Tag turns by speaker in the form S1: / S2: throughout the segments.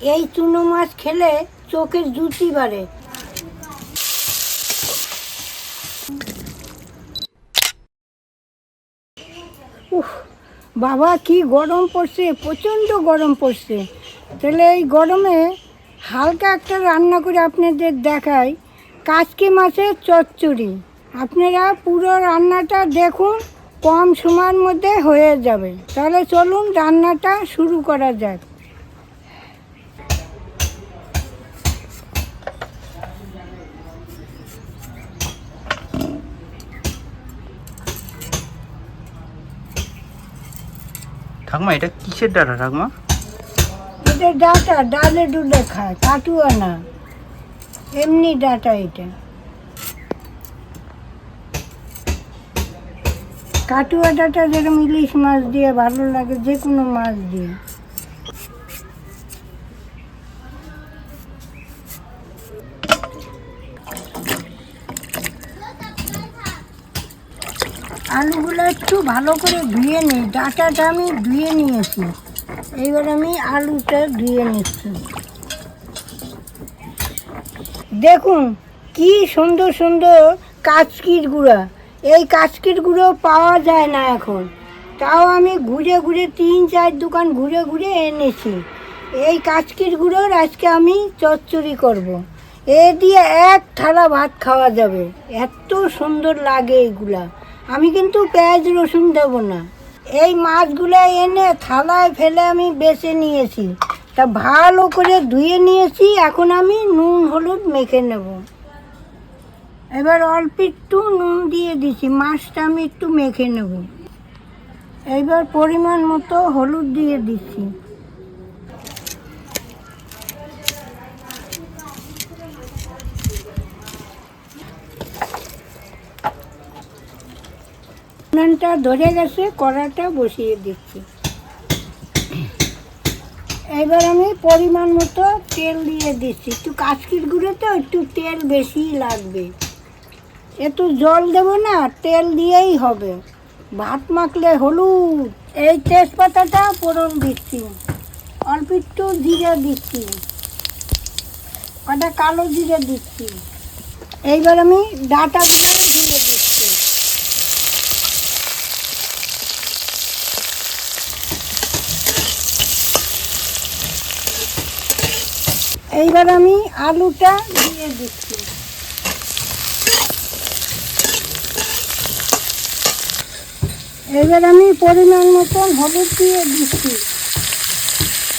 S1: এই চুনো মাছ খেলে চোখের জুতি বাড়ে। বাবা, কি গরম পড়ছে, প্রচণ্ড গরম পড়ছে। তাহলে এই গরমে হালকা একটা রান্না করে আপনাদের দেখাই। কাচকি মাছের চচ্চড়ি। আপনারা পুরো রান্নাটা দেখুন, কম সময়ের মধ্যে হয়ে যাবে। তাহলে চলুন রান্নাটা শুরু করা যাক।
S2: ঠাকুমা, এটা কিসের ডাটা ঠাকমা?
S1: এটা ডাটা, ডালে ডুলে খায়, কাটুয়া না। এমনি ডাটা এটা। কাটুয়া ডাটা যেরকম ইলিশ মাছ দিয়ে ভালো লাগে যে কোনো মাছ দিয়ে। আলুগুলো একটু ভালো করে ধুয়ে নিই। ডাটাটা আমি ধুয়ে নিয়েছি। এইবার আমি আলুটা ধুয়ে নিচ্ছি। দেখুন, কি সুন্দর সুন্দর কাচকির গুঁড়া। এই কাচকির গুঁড়ো পাওয়া যায় না এখন। তাও আমি ঘুরে ঘুরে তিন, চার দোকান ঘুরে ঘুরে এনেছি। এই কাচকির গুঁড়োর আজকে আমি চচ্চড়ি করব। এ দিয়ে এক থালা ভাত খাওয়া যাবে। এত সুন্দর লাগে এইগুলা। আমি কিন্তু পেঁয়াজ রসুন দেব না। এই মাছগুলো এনে থালায় ফেলে আমি বেছে নিয়েছি। তা ভালো করে ধুয়ে নিয়েছি, এখন আমি নুন, হলুদ মেখে নেব। এবার অল্প একটু নুন দিয়ে দিছি, মাছটা আমি একটু মেখে নেব। এইবার পরিমাণ মতো হলুদ দিয়ে দিচ্ছি। উনানটা ধরে গেছে কড়াটা বসিয়ে দিচ্ছি। এবার আমি পরিমাণ মতো তেল দিয়ে দিচ্ছি। একটু কাচকির গুঁড়ো তো, একটু তেল বেশি লাগবে। একটু জল দেবো না, তেল দিয়েই হবে। ভাত মাখলে হলুদ। এই তেজপাতাটা ফোড়ন দিচ্ছি। অল্প একটু জিরে দিচ্ছি। কটা কালো জিরে দিচ্ছি। এইবার আমি ডাটাগুলো দিয়ে দিচ্ছি এইবার আমি আলুটা দিয়ে দিচ্ছি। এবার আমি পরিমাণ মতন হলুদ দিয়ে দিচ্ছি।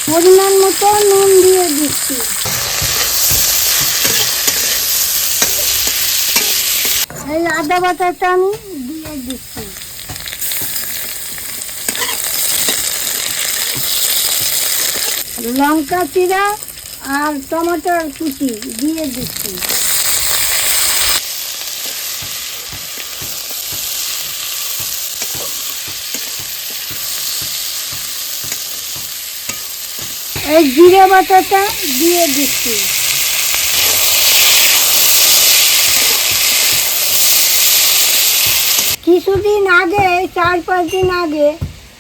S1: পরিমাণ মতো নুন দিয়ে দিচ্ছি। এই আদা বাটাটা আমি দিয়ে দিচ্ছি। লঙ্কা চিরা আর টমেটোর কুচি দিয়ে দিচ্ছি। এই জিরে বাটাটা দিয়ে দিচ্ছি। কিছুদিন আগে, চার পাঁচ দিন আগে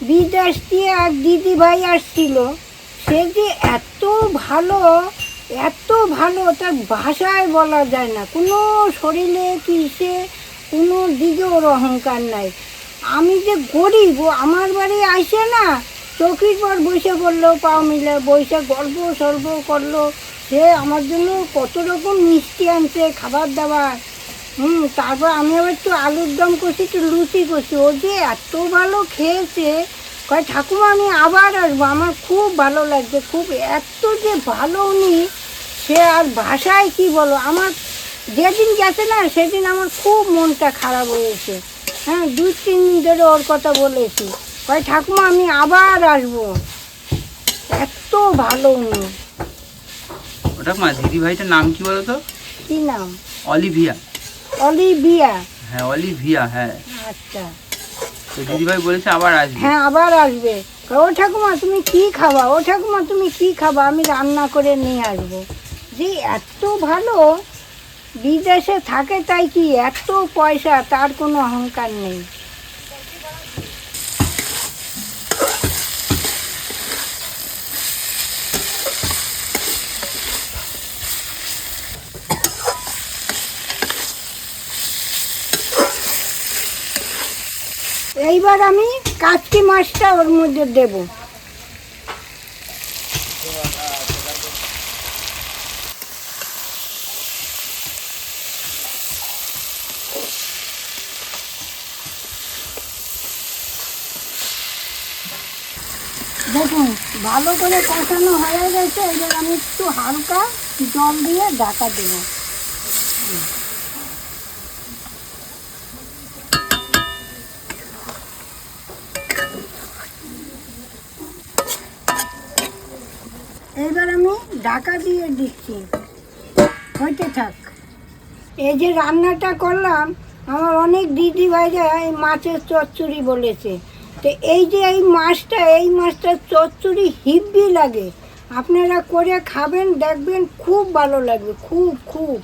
S1: বিদেশ দিয়ে এক দিদি ভাই আসছিল। সে যে এত ভালো এত ভালো, তার ভাষায় বলা যায় না। কোনো শরীরে কিসে কোনো দিকে ওর অহংকার নাই। আমি যে গরিব, ও আমার বাড়ি আইসে না, চৌকির পর বসে পড়ল, পাও মিলে বসে গল্প সল্প করল। সে আমার জন্য কত রকম মিষ্টি আনছে, খাবার দাবার। হুম, তারপর আমি আবার একটু আলুর দম করছি একটু লুচি করছি ও যে এত ভালো খেয়েছে কয় ঠাকুমা আমি আবার আসব। আমার খুব ভালো লাগছে খুব এত যে ভালো উনি সে আর ভাষায় কি বলো? আমার যেদিন গেছে না সেদিন আমার খুব মনটা খারাপ হয়েছে হ্যাঁ দুই তিন দিন ধরে ওর কথা বলেছি। কয় ঠাকুমা আমি আবার আসব। এত ভালো উনি।
S2: ওটা ঠাকুমা দিদি ভাইটার নাম কি বলো তো
S1: কী নাম?
S2: অলিভিয়া।
S1: অলিভিয়া।
S2: হ্যাঁ অলিভিয়া হ্যাঁ।
S1: আচ্ছা।
S2: তো দিদি ভাই বলেছে আবার আসবে।
S1: হ্যাঁ আবার আসবে। ও ঠাকুমা, তুমি কি খাবা? ও ঠাকুমা, তুমি কি খাবা? আমি রান্না করে নিয়ে আসব। যে এত ভালো বিদেশে থাকে তাই কি? এত পয়সা, তার কোনো অহংকার নেই। এইবার আমি কাচকি মাছটা ওর মধ্যে দেব। দেখুন, ভালো করে কষানো হয়ে গেছে, এবার আমি একটু হালকা জল দিয়ে ঢাকা দেবো এবার আমি ঢাকা দিয়ে দিচ্ছি। হইতে থাক। এই যে রান্নাটা করলাম, আমার অনেক দিদি ভাইরা এই মাছের চচ্চড়ি বলেছে। তো এই যে এই মাছটা এই মাছটা চচ্চড়ি হিব্বি লাগে। আপনারা করে খাবেন, দেখবেন খুব ভালো লাগবে, খুব খুব।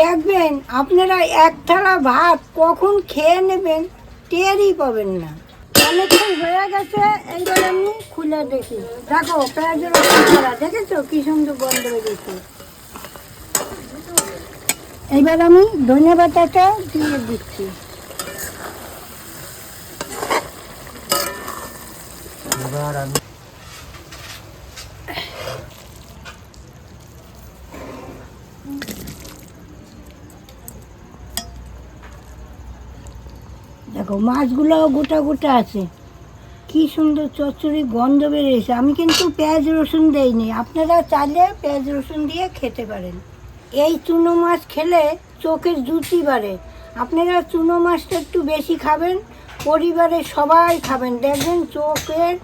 S1: দেখবেন আপনারা এক থালা ভাত কখন খেয়ে নেবেন, টেরই পাবেন না। অনেকক্ষণ হয়ে গেছে এইবার আমি খুলে দেখি। দেখো, পেঁয়াজের করা, দেখেছ কি সুন্দর গন্ধ গেছে এইবার আমি ধনে পাতাটা দিয়ে দিচ্ছি।
S2: এবার আমি
S1: দেখো মাছগুলো গোটা গোটা আছে। কি সুন্দর চচ্চড়ি গন্ধ বেরিয়েছে। আমি কিন্তু পেঁয়াজ রসুন দেইনি। আপনারা চাইলে পেঁয়াজ রসুন দিয়ে খেতে পারেন। এই চুনো মাছ খেলে চোখের জুতি বাড়ে। আপনারা চুনো মাছটা একটু বেশি খাবেন, পরিবারে সবাই খাবেন। দেখবেন চোখের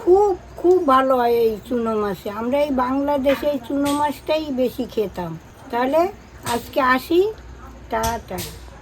S1: খুব খুব ভালো হয় এই চুনো মাছে। আমরা এই বাংলাদেশে এই চুনো মাছটাই বেশি খেতাম। তাহলে আজকে আসি। টাটা।